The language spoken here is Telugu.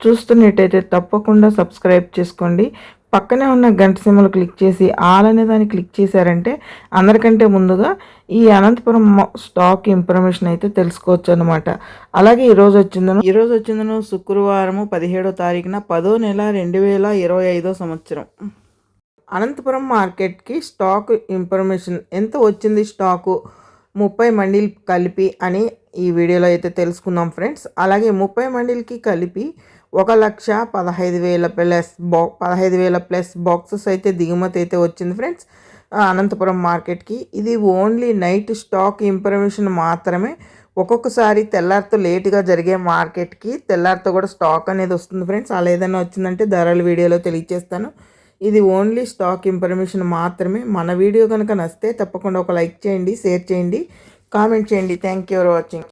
చూస్తున్నట్టయితే తప్పకుండా సబ్స్క్రైబ్ చేసుకోండి. పక్కనే ఉన్న గంట సింబల్ క్లిక్ చేసి ఆల్ అనే దాన్ని క్లిక్ చేశారంటే అందరికంటే ముందుగా ఈ అనంతపురం స్టాక్ ఇన్ఫర్మేషన్ అయితే తెలుసుకోవచ్చు అనమాట అలాగే ఈరోజు వచ్చిందను ఈరోజు వచ్చిందను శుక్రవారము పదిహేడో తారీఖున పదో నెల రెండు వేల ఇరవై ఐదో సంవత్సరం. అనంతపురం మార్కెట్కి స్టాక్ ఇన్ఫర్మేషన్ ఎంత వచ్చింది స్టాకు? ముప్పై మండీలు కలిపి అని ఈ వీడియోలో అయితే తెలుసుకుందాం ఫ్రెండ్స్. అలాగే ముప్పై మండీలకి కలిపి ఒక లక్ష పదహైదు వేల ప్లస్ బా పదహైదు వేల ప్లస్ బాక్సెస్ అయితే దిగుమతి అయితే వచ్చింది ఫ్రెండ్స్. అనంతపురం మార్కెట్కి. ఇది ఓన్లీ నైట్ స్టాక్ ఇన్ఫర్మేషన్ మాత్రమే. ఒక్కొక్కసారి తెల్లారితో లేటుగా జరిగే మార్కెట్కి తెల్లారితో కూడా స్టాక్ అనేది వస్తుంది ఫ్రెండ్స్. అలా ఏదైనా వచ్చిందంటే ధరల వీడియోలో తెలియజేస్తాను ఇది ఓన్లీ స్టాక్ ఇన్ఫర్మేషన్ మాత్రమే. మన వీడియో కనుక నచ్చితే తప్పకుండా ఒక లైక్ చేయండి షేర్ చేయండి కామెంట్ చేయండి. Thank you for watching.